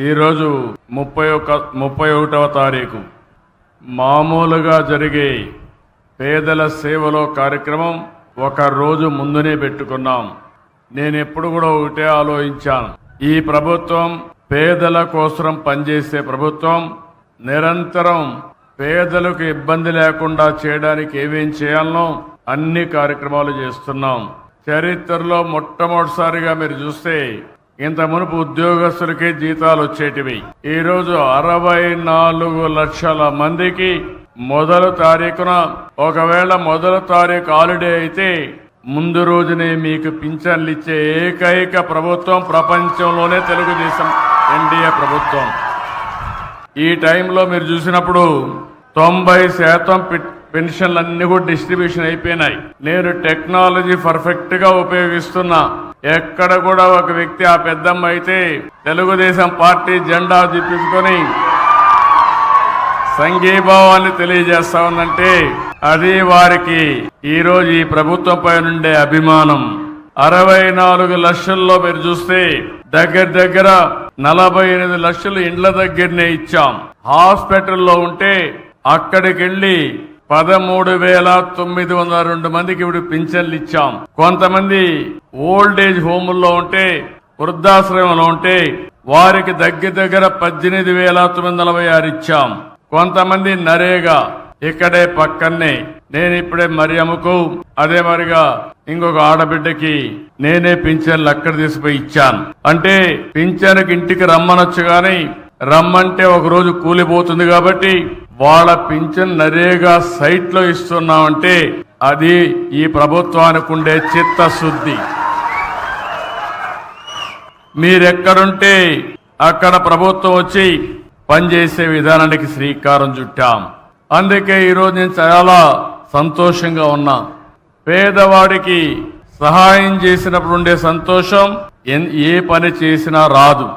ఈరోజు ముప్పై ఒక ముప్పై ఒకటవ తారీఖు. మామూలుగా జరిగే పేదల సేవలో కార్యక్రమం ఒక రోజు ముందునే పెట్టుకున్నాం. నేను ఎప్పుడు కూడా ఒకటే ఆలోచించాను. ఈ ప్రభుత్వం పేదల కోసం పనిచేసే ప్రభుత్వం. నిరంతరం పేదలకు ఇబ్బంది లేకుండా చేయడానికి ఏమేం చేయాలనో అన్ని కార్యక్రమాలు చేస్తున్నాం. చరిత్రలో మొట్టమొదటిసారిగా మీరు చూస్తే ఇంత మునుపు ఉద్యోగస్తులకి జీతాలు వచ్చేటివి. ఈరోజు అరవై నాలుగు లక్షల మందికి మొదలు తారీఖున ఒకవేళ మొదలు తారీఖు హాలిడే అయితే ముందు రోజునే మీకు పింఛన్లు ఇచ్చే ఏకైక ప్రభుత్వం ప్రపంచంలోనే తెలుగుదేశం ఎన్డీఏ ప్రభుత్వం. ఈ టైంలో మీరు చూసినప్పుడు తొంభై శాతం పెన్షన్లు పెన్షన్లన్నీ కూడా డిస్ట్రిబ్యూషన్ అయిపోయినాయి. నేను టెక్నాలజీ పర్ఫెక్ట్గా ఉపయోగిస్తున్నా. ఎక్కడ కూడా ఒక వ్యక్తి ఆ పెద్దమ్మ అయితే తెలుగుదేశం పార్టీ జెండా చూపించుకొని సంఘీభావాన్ని తెలియజేస్తా ఉందంటే అది వారికి ఈ ఈ ప్రభుత్వంపై నుండే అభిమానం. అరవై నాలుగు లక్షల్లో మీరు చూస్తే దగ్గర దగ్గర నలభై ఎనిమిది లక్షలు ఇండ్ల దగ్గరనే ఇచ్చాం. హాస్పిటల్లో ఉంటే అక్కడికి వెళ్ళి పదమూడు వేల తొమ్మిది వందల రెండు మందికి ఇప్పుడు పింఛన్లు ఇచ్చాం. కొంతమంది ఓల్డ్ ఏజ్ హోముల్లో ఉంటే వృద్ధాశ్రమంలో ఉంటే వారికి దగ్గర దగ్గర పద్దెనిమిది వేల తొమ్మిది నలభై ఆరు ఇచ్చాం. కొంతమంది నరేగా ఇక్కడే పక్కనే నేను ఇప్పుడే మరియమ్మకు అదే మరిగా ఇంకొక ఆడబిడ్డకి నేనే పింఛన్లు అక్కడ తీసుకుపోయి ఇచ్చాను. అంటే పింఛన్కి ఇంటికి రమ్మనొచ్చు కానీ రమ్మంటే ఒక రోజు కూలిపోతుంది కాబట్టి వాళ్ళ పింఛన్ నరేగా సైట్లో ఇస్తున్నామంటే అది ఈ ప్రభుత్వానికి ఉండే చిత్తశుద్ధి. మీరెక్కడుంటే అక్కడ ప్రభుత్వం వచ్చి పనిచేసే విధానానికి శ్రీకారం చుట్టాం. అందుకే ఈరోజు నేను చాలా సంతోషంగా ఉన్నా. పేదవాడికి సహాయం చేసినప్పుడు ఉండే సంతోషం ఎన్- ఏ పని చేసినా రాదు.